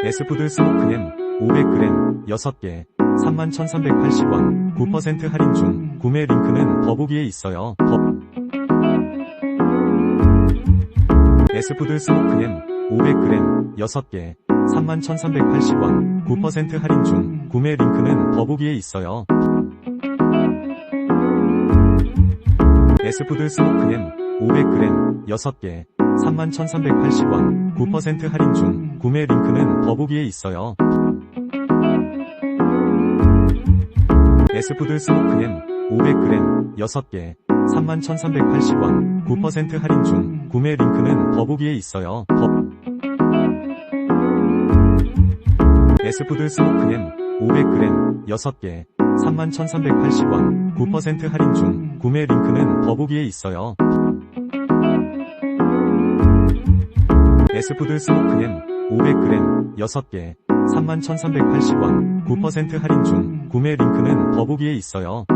에스푸드 스모크햄 500g 6개 31,380원 9% 할인 중 구매 링크는 더보기에 있어요. 더... 에스푸드 스모크햄 500g 6개 31,380원 9% 할인 중 구매 링크는 더보기에 있어요. 에스푸드 스모크햄 500g 6개 31,380원 9% 할인 중 구매 링크는 더보기에 있어요. 에스푸드 스모크햄 500g 6개 31,380원 9% 할인 중 구매 링크는 더보기에 있어요. 더... 에스푸드 스모크햄 500g 6개 31,380원 9% 할인 중 구매 링크는 더보기에 있어요. 에스푸드 스모크햄 500g 6개 31,380원 9% 할인 중 구매 링크는 더보기에 있어요.